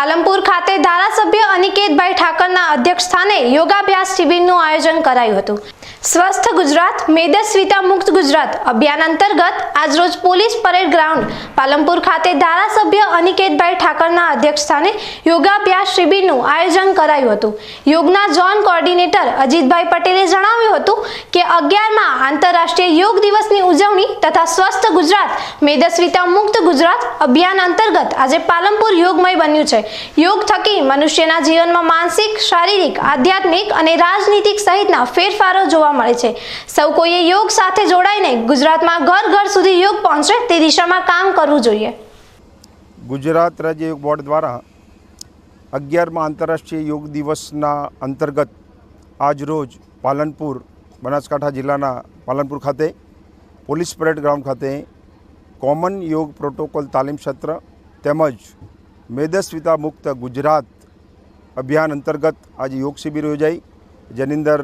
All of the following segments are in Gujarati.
પાલનપુર ખાતે ધારાસભ્ય અનિકેતભાઈ ઠાકરના અધ્યક્ષ સ્થાને યોગાભ્યાસ શિબિરનું આયોજન કરાયું હતું. સ્વસ્થ ગુજરાત, મેદસ્વીતા મુક્ત ગુજરાત અભિયાન અંતર્ગત આજરોજ પોલીસ પરેડ ગ્રાઉન્ડ, પાલનપુર ખાતે ધારાસભ્ય અનિકેતભાઈ ઠાકરના અધ્યક્ષ સ્થાને યોગાભ્યાસ શિબિરનું આયોજન કરાયું હતું. યોગના ઝોન કોર્ડિનેટર અજીતભાઈ પટેલે જણાવ્યું હતું કે અગિયારમાં આંતરરાષ્ટ્રીય યોગ દિવસની ઉજવણી તથા સ્વસ્થ ગુજરાત, મેદસ્વીતા મુક્ત ગુજરાત અભિયાન અંતર્ગત આજે પાલનપુર યોગમય બન્યું છે. યોગ થકી મનુષ્યના જીવનમાં માનસિક, શારીરિક, આધ્યાત્મિક અને રાજનીતિક સહિતના ફેરફારો જોવા મળે છે. સૌ કોઈએ યોગ સાથે જોડાઈને ગુજરાતમાં ઘર ઘર સુધી યોગ પહોંચે તે દિશામાં કામ કરવું જોઈએ. ગુજરાત રાજ્ય યોગ બોર્ડ દ્વારા અગિયારમાં આંતરરાષ્ટ્રીય યોગ દિવસના અંતર્ગત આજ રોજ પાલનપુર, બનાસકાંઠા જિલ્લાના પાલનપુર ખાતે, પોલીસ પરેડ ગ્રાઉન્ડ ખાતે કોમન યોગ પ્રોટોકોલ તાલીમ સત્ર તેમજ મેદસ્વીતા મુક્ત ગુજરાત અભિયાન અંતર્ગત આજે યોગ શિબિર યોજાઈ, જેની અંદર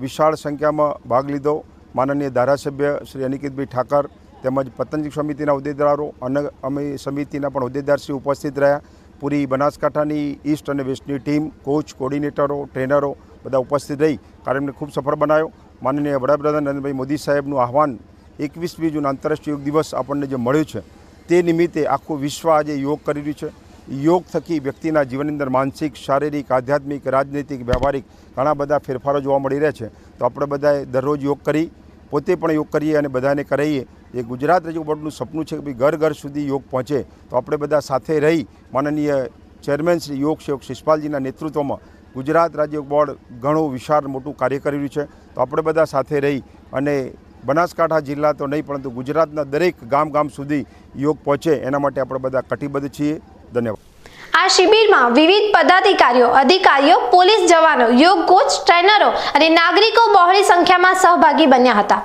વિશાળ સંખ્યામાં ભાગ લીધો. માનનીય ધારાસભ્ય શ્રી અનિકેતભાઈ ઠાકર તેમજ પતંજલિ સમિતિના હોદ્દેદારો અને અમે સમિતિના પણ હોદ્દેદારશ્રી ઉપસ્થિત રહ્યા. પૂરી બનાસકાંઠાની ઈસ્ટ અને વેસ્ટની ટીમ, કોચ કોર્ડિનેટરો ટ્રેનરો બધા ઉપસ્થિત રહી કાર્યક્રમને ખૂબ સફળ બનાવ્યો. માનનીય વડાપ્રધાન નરેન્દ્રભાઈ મોદી સાહેબનું આહવાન એકવીસમી જૂન આંતરરાષ્ટ્રીય યોગ દિવસ આપણને જે મળ્યું છે તે નિમિત્તે આખું વિશ્વ આજે યોગ કરી રહ્યું છે. યોગ થકી વ્યક્તિના જીવનની અંદર માનસિક, શારીરિક, આધ્યાત્મિક, રાજનૈતિક, વ્યવહારિક ઘણા બધા ફેરફારો જોવા મળી રહ્યા છે. તો આપણે બધાએ દરરોજ યોગ કરી, પોતે પણ યોગ કરીએ અને બધાને કરાવીએ એ ગુજરાત રાજ્ય બોર્ડનું સપનું છે કે ઘર ઘર સુધી યોગ પહોંચે. તો આપણે બધા સાથે રહી માનનીય ચેરમેન શ્રી યોગ સેવક શિષપાલજીના નેતૃત્વમાં ગુજરાત રાજ્ય બોર્ડ ઘણું વિશાળ, મોટું કાર્ય કરી રહ્યું છે. તો આપણે બધા સાથે રહી અને બનાસકાંઠા જિલ્લા તો નહીં પરંતુ ગુજરાતના દરેક ગામ ગામ સુધી યોગ પહોંચે. એના માટે આપણે બધા કટિબદ્ધ છીએ. ધન્યવાદ. આ શિબિરમાં વિવિધ પદાધિકારીઓ, અધિકારીઓ, પોલીસ જવાનો, યોગ કોચ, ટ્રેનરો અને નાગરિકો બહોળી સંખ્યામાં સહભાગી બન્યા હતા.